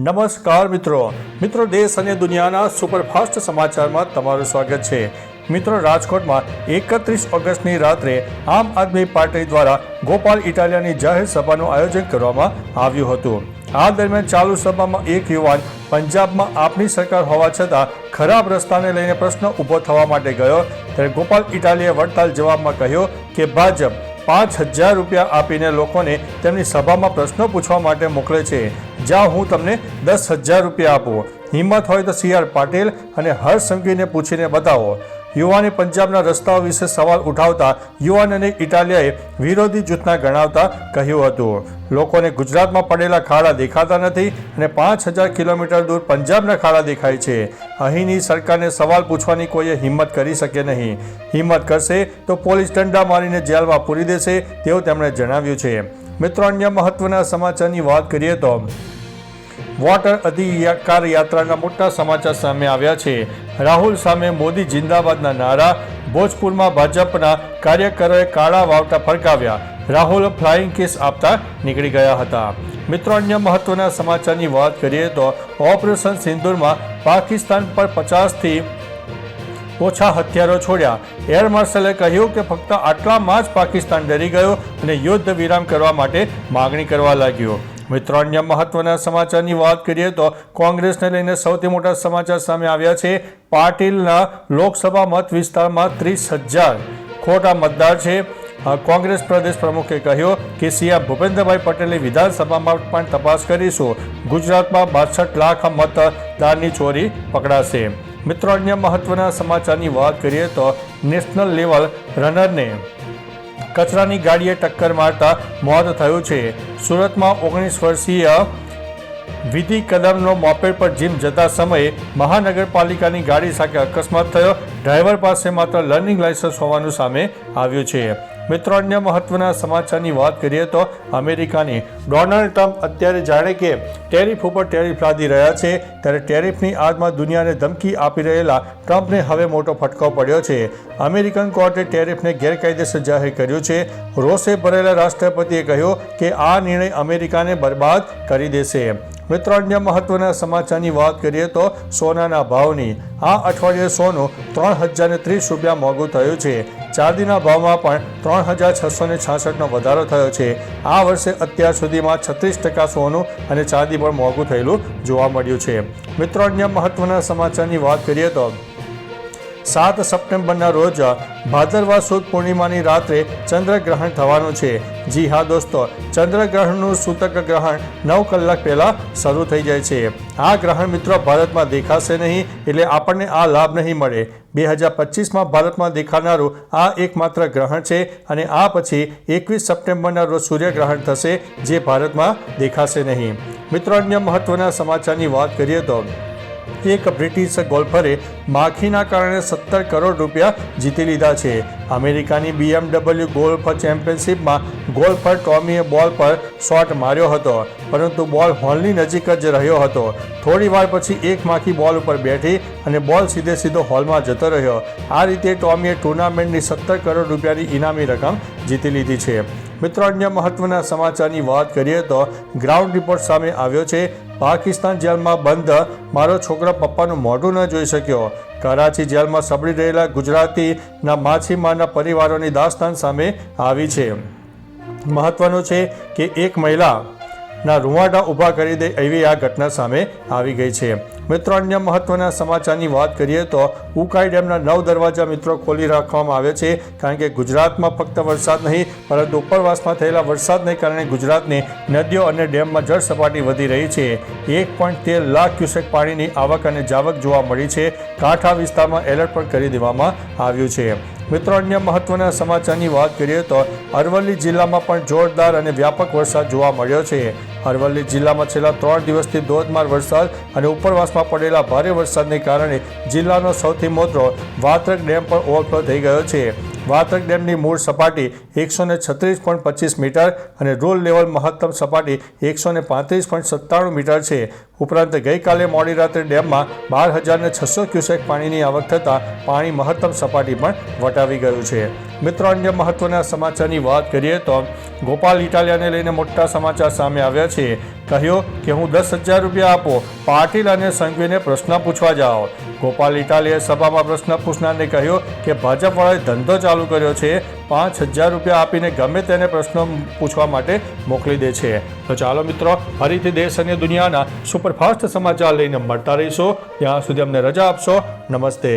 નમસ્કાર મિત્રો. મિત્રો, દેશ અને દુનિયાના સુપરફાસ્ટ સમાચારમાં તમારું સ્વાગત છે. મિત્રો, રાજકોટમાં એકત્રીસ ઓગસ્ટની રાત્રે આમ આદમી પાર્ટી દ્વારા ગોપાલ ઇટાલિયાની જાહેર સભાનું આયોજન કરવામાં આવ્યું હતું. આ દરમિયાન ચાલુ સભામાં એક યુવાન પંજાબમાં આપની સરકાર હોવા છતાં ખરાબ રસ્તાને લઈને પ્રશ્ન ઊભો થવા માટે ગયો. ત્યારે ગોપાલ ઇટાલીએ વડતાલ જવાબમાં કહ્યું કે, ભાજપ પાંચ હજાર રૂપિયા આપીને લોકોને તેમની સભામાં પ્રશ્નો પૂછવા માટે મોકલે છે. જ્યાં હું તમને દસ હજાર રૂપિયા આપું. હિંમત હોય તો સી આર પાટીલ અને હર્ષ સંઘવીને પૂછીને બતાવો. યુવાને પંજાબના રસ્તાઓ વિશે સવાલ ઉઠાવતા યુવાન અને ઇટાલિયાએ વિરોધી જૂથના ગણાવતા કહ્યું હતું. લોકોને ગુજરાતમાં પડેલા ખાડા દેખાતા નથી અને પાંચ હજાર કિલોમીટર દૂર પંજાબના ખાડા દેખાય છે. અહીંની સરકારને સવાલ પૂછવાની કોઈએ હિંમત કરી શકે નહીં. હિંમત કરશે તો પોલીસ દંડા મારીને જેલમાં પૂરી દેશે તેવું તેમણે જણાવ્યું છે. મિત્રો, અન્ય મહત્વના સમાચારની વાત કરીએ તો વોટર અધિકાર યાત્રાના મોટા સમાચાર સામે આવ્યા છે. રાહુલ સામે મોદી જિંદાબાદના નારા. ભોજપુરમાં ભાજપના કાર્યકરોએ કાળા વાવટા ફરકાવ્યા. રાહુલ ફ્લાઇંગ કેસ આપતા નીકળી ગયા હતા. મિત્રો, અન્ય મહત્વના સમાચારની વાત કરીએ તો ઓપરેશન સિંદુરમાં પાકિસ્તાન પર પચાસથી ઓછા હથિયારો છોડ્યા. એર માર્શલે કહ્યું કે ફક્ત આટલામાં જ પાકિસ્તાન ડરી ગયો અને યુદ્ધ વિરામ કરવા માટે માગણી કરવા લાગ્યો. મિત્રો, અન્ય મહત્વના સમાચારની વાત કરીએ તો કોંગ્રેસને લઈને સૌથી મોટા સમાચાર સામે આવ્યા છે. પાટીલના લોકસભા મત વિસ્તારમાં ત્રીસ હજાર ખોટા મતદાર છે. કોંગ્રેસ પ્રદેશ પ્રમુખે કહ્યું કે સીએમ ભૂપેન્દ્રભાઈ પટેલે વિધાનસભામાં પણ તપાસ કરીશું. ગુજરાતમાં બાસઠ લાખ મતદારની ચોરી પકડાશે. મિત્રો, અન્ય મહત્વના સમાચારની વાત કરીએ તો નેશનલ લેવલ રનરને કચરાની ગાડીએ ટક્કર મારતા મોત થયું છે. સુરતમાં ઓગણીસ વર્ષીય વિધિ કદમનો મોપેડ પર જીમ જતા સમયે મહાનગરપાલિકાની ગાડી સાથે અકસ્માત થયો. ડ્રાઈવર પાસે માત્ર લર્નિંગ લાયસન્સ હોવાનું સામે આવ્યું છે. મિત્રો, અન્ય મહત્વના સમાચારની વાત કરીએ તો અમેરિકાની ડોનાલ્ડ ટ્રમ્પ અત્યારે જાણે કે ટેરિફ ઉપર ટેરિફ લાદી રહ્યા છે. ત્યારે ટેરિફની આડમાં દુનિયાને ધમકી આપી રહેલા ટ્રમ્પને હવે મોટો ફટકો પડ્યો છે. અમેરિકન કોર્ટે ટેરિફને ગેરકાયદેસર જાહેર કર્યું છે. રોષે ભરેલા રાષ્ટ્રપતિએ કહ્યું કે આ નિર્ણય અમેરિકાને બરબાદ કરી દેશે. મિત્રો, અન્ય મહત્વના સમાચારની વાત કરીએ તો સોનાના ભાવની. આ અઠવાડિયે સોનું ત્રણ હજાર ત્રીસ રૂપિયા મોંઘું થયું છે. ચાંદીના ભાવમાં પણ ત્રણ હજાર છસો ને છાસઠનો વધારો થયો છે. આ વર્ષે અત્યાર સુધીમાં છત્રીસ ટકા સોનું અને ચાંદી પણ મોંઘું થયેલું જોવા મળ્યું છે. મિત્રો, અન્ય મહત્વના સમાચારની વાત કરીએ તો સાત સપ્ટેમ્બરના રોજ ભાદરવા સુદ પૂર્ણિમાની રાત્રે ચંદ્રગ્રહણ થવાનું છે. જી હા દોસ્તો, ચંદ્રગ્રહણનું સૂતક ગ્રહણ નવ કલાક પહેલાં શરૂ થઈ જાય છે. આ ગ્રહણ મિત્રો ભારતમાં દેખાશે નહીં, એટલે આપણને આ લાભ નહીં મળે. બે હજાર પચીસમાં ભારતમાં દેખાનારું આ એકમાત્ર ગ્રહણ છે અને આ પછી એકવીસ સપ્ટેમ્બરના રોજ સૂર્યગ્રહણ થશે, જે ભારતમાં દેખાશે નહીં. મિત્રો, અન્ય મહત્વના સમાચારની વાત કરીએ તો એક બ્રિટિશ ગોલ્ફરે માખીના કારણે સત્તર કરોડ રૂપિયા જીતી લીધા છે. અમેરિકાની બીએમડબલ્યુ ગોલ્ફ ચેમ્પિયનશિપમાં ગોલ્ફર ટોમીએ બોલ પર શોટ માર્યો હતો, પરંતુ બોલ હોલની નજીક જ રહ્યો હતો. થોડી વાર પછી એક માખી બોલ ઉપર બેઠી અને બોલ સીધે સીધો હોલમાં જતો રહ્યો. આ રીતે ટોમીએ ટુર્નામેન્ટની સત્તર કરોડ રૂપિયાની ઇનામી રકમ જીતી લીધી છે. મિત્રો, અન્ય મહત્વના સમાચારની વાત કરીએ તો ગ્રાઉન્ડ રિપોર્ટ સામે આવ્યો છે, પાકિસ્તાન જેલમાં બંધ, મારો છોકરો પપ્પાનું મોઢું ન જોઈ શક્યો. કરાચી જેલમાં સબડી રહેલા ગુજરાતીના માછીમારના પરિવારોની દાસ્તાન સામે આવી છે. મહત્વનું છે કે એક મહિલા ના રૂવાટા ઊભા કરી દે એવી આ ઘટના સામે આવી ગઈ છે. મિત્રો, અન્ય મહત્વના સમાચારની વાત કરીએ તો ઉકાઈ ડેમના નવ દરવાજા મિત્રો ખોલી રાખવામાં આવે છે, કારણ કે ગુજરાતમાં ફક્ત વરસાદ નહીં, પરંતુ ઉપરવાસમાં થયેલા વરસાદને કારણે ગુજરાતની નદીઓ અને ડેમમાં જળ સપાટી વધી રહી છે. એક પોઈન્ટ તેર લાખ ક્યુસેક પાણીની આવક અને જાવક જોવા મળી છે. કાંઠા વિસ્તારમાં એલર્ટ પણ કરી દેવામાં આવ્યું છે. મિત્રો, અન્ય મહત્વના સમાચારની વાત કરીએ તો અરવલ્લી જિલ્લામાં પણ જોરદાર અને વ્યાપક વરસાદ જોવા મળ્યો છે. અરવલ્લી જિલ્લામાં છેલ્લા ત્રણ દિવસથી ધોધમાર વરસાદ અને ઉપરવાસમાં પડેલા ભારે વરસાદને કારણે જિલ્લાનો સૌથી મોટો વાત્રક ડેમ પણ ઓવરફ્લો થઈ ગયો છે. વાત્રક ડેમની મૂળ સપાટી એકસો ને છત્રીસ પોઈન્ટ પચીસ મીટર અને રોલ લેવલ મહત્તમ સપાટી એકસો ને પાંત્રીસ પોઈન્ટ સત્તાણું મીટર છે. ઉપરાંત ગઈકાલે મોડી રાત્રે ડેમમાં બાર હજારને છસો ક્યુસેક પાણીની આવક થતાં પાણી મહત્તમ સપાટી પણ વટાવી ગયું છે. મિત્રો, અન્ય મહત્વના સમાચારની વાત કરીએ તો ગોપાલ ઇટાલિયાને લઈને મોટા સમાચાર સામે આવ્યા છે. કહ્યું કે હું દસ હજાર રૂપિયા આપો, પાટીલ અને સંઘવીને પ્રશ્ન પૂછવા જાઓ. ગોપાલ ઇટાલીએ સભામાં પ્રશ્ન પૂછનારને કહ્યું કે ભાજપવાળાએ ધંધો ચાલુ કર્યો છે, પાંચ હજાર રૂપિયા આપીને ગમે તેને પ્રશ્નો પૂછવા માટે મોકલી દે છે. તો ચાલો મિત્રો, ફરીથી દેશ અને દુનિયાના સુપરફાસ્ટ સમાચાર લઈને મળતા રહીશું. ત્યાં સુધી અમને રજા આપશો. નમસ્તે.